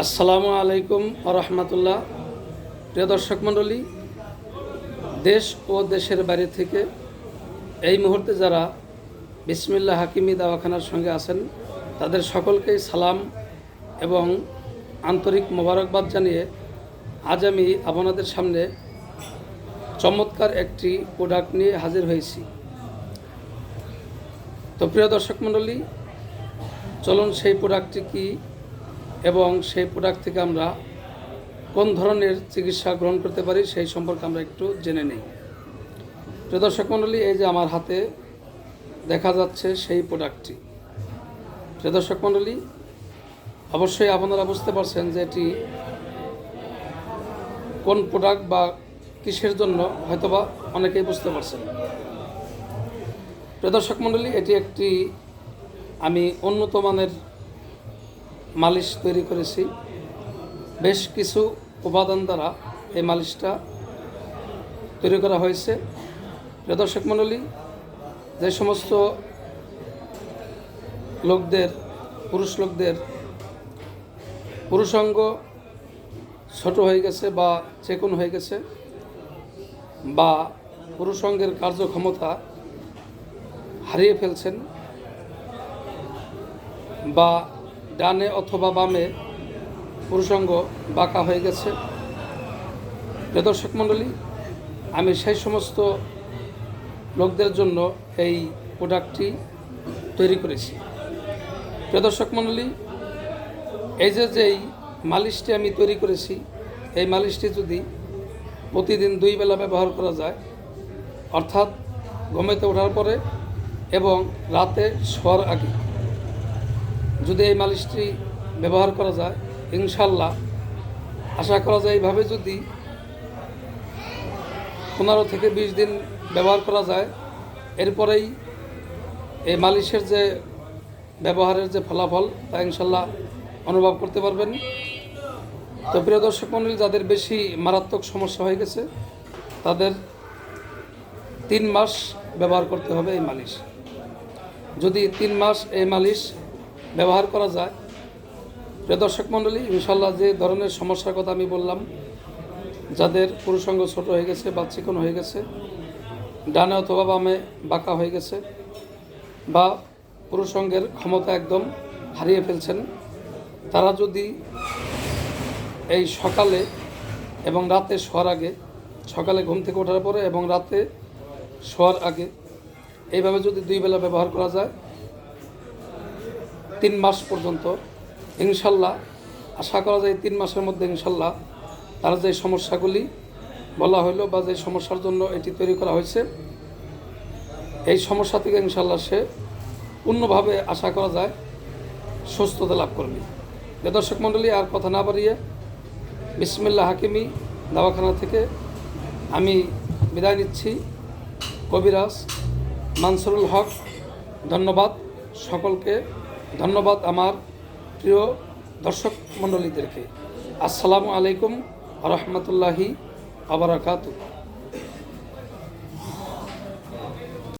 আসসালামু আলাইকুম রহমতুল্লাহ প্রিয় দর্শক মণ্ডলী, দেশ ও দেশের বাইরে থেকে এই মুহূর্তে যারা বিসমিল্লা হাকিমি দাওয়াখানার সঙ্গে আছেন, তাদের সকলকেই সালাম এবং আন্তরিক মোবারকবাদ জানিয়ে আজ আমি আপনাদের সামনে চমৎকার একটি প্রোডাক্ট নিয়ে হাজির হয়েছি। তো প্রিয় দর্শক মণ্ডলী, চলুন সেই প্রোডাক্টটি কি এবং সেই প্রোডাক্ট থেকে আমরা কোন ধরনের চিকিৎসা গ্রহণ করতে পারি সেই সম্পর্কে আমরা একটু জেনে নেই। প্রিয় দর্শক মণ্ডলী এই যে আমার হাতে দেখা যাচ্ছে সেই প্রোডাক্টটি প্রিয় দর্শক মণ্ডলী অবশ্যই আপনারা বুঝতে পারছেন যে এটি কোন প্রোডাক্ট বা কিসের জন্য, হয়তোবা অনেকেই বুঝতে পারছেন। প্রিয় দর্শক মণ্ডলী এটি একটি আমি উন্নত মানের মালিশ তৈরি করেছি। বেশ কিছু উপাদান দ্বারা এই মালিশটা তৈরি করা হয়েছে। প্রিয় দর্শক মণ্ডলী, যে সমস্ত লোকদের, পুরুষ লোকদের পুরুষাঙ্গ ছোট হয়ে গেছে বা চেকুন হয়ে গেছে বা পুরুষাঙ্গের কার্যক্ষমতা হারিয়ে ফেলছেন বা ডানে অথবা বামে পুরুষাঙ্গ বাঁকা হয়ে গেছে। প্রিয় দর্শক মণ্ডলী, আমি সেই সমস্ত লোকদের জন্য এই প্রোডাক্টটি তৈরি করেছি। প্রিয় দর্শক মণ্ডলী, এই যে যেই মালিশটি আমি তৈরি করেছি, এই মালিশটি যদি প্রতিদিন দুই বেলা ব্যবহার করা যায়, অর্থাৎ ঘুমাইতে ওঠার পরে এবং রাতে শোয়ার আগে যদি এই মালিশটি ব্যবহার করা যায়, ইনশাল্লাহ। আশা করা যায় এইভাবে যদি পনেরো থেকে বিশ দিন ব্যবহার করা যায়, এরপরেই এই মালিশের যে ব্যবহারের যে ফলাফল, তা ইনশাল্লাহ অনুভব করতে পারবেন। তো প্রিয় দর্শক মণ্ডলী, যাদের বেশি মারাত্মক সমস্যা হয়ে গেছে, তাদের তিন মাস ব্যবহার করতে হবে এই মালিশ। যদি তিন মাস এই মালিশ ব্যবহার করা যায়। প্রিয় দর্শক মণ্ডলী ইনশাল্লাহ যে ধরনের সমস্যার কথা আমি বললাম, যাদের পুরুষাঙ্গ ছোট হয়ে গেছে, বা চিকন হয়ে গেছে, ডানে অথবা বামে বাঁকা হয়ে গেছে, বা পুরুষাঙ্গের ক্ষমতা একদম হারিয়ে ফেলছেন, তারা যদি এই সকালে এবং রাতে শোয়ার আগে, সকালে ঘুম থেকে ওঠার পরে এবং রাতে শোয়ার আগে, এইভাবে যদি দুই বেলা ব্যবহার করা যায় তিন মাস পর্যন্ত, ইনশাল্লাহ, আশা করা যায় তিন মাসের মধ্যে ইনশাল্লাহ তার যে সমস্যাগুলি বলা হলো বা যে সমস্যার জন্য এটি তৈরি করা হয়েছে, এই সমস্যা থেকে ইনশাল্লাহ সে পূর্ণভাবে আশা করা যায় সুস্থতা লাভ করবে। যে দর্শক মণ্ডলী, আর কথা না বাড়িয়ে বিসমিল্লা হাকিমি দাওয়াখানা থেকে আমি বিদায় নিচ্ছি। কবিরাজ মানসুরুল হক, ধন্যবাদ সকলকে। ধন্যবাদ আমার প্রিয় দর্শক মণ্ডলীদেরকে। আসসালামু আলাইকুম রহমতুল্লাহি আবরাকাতু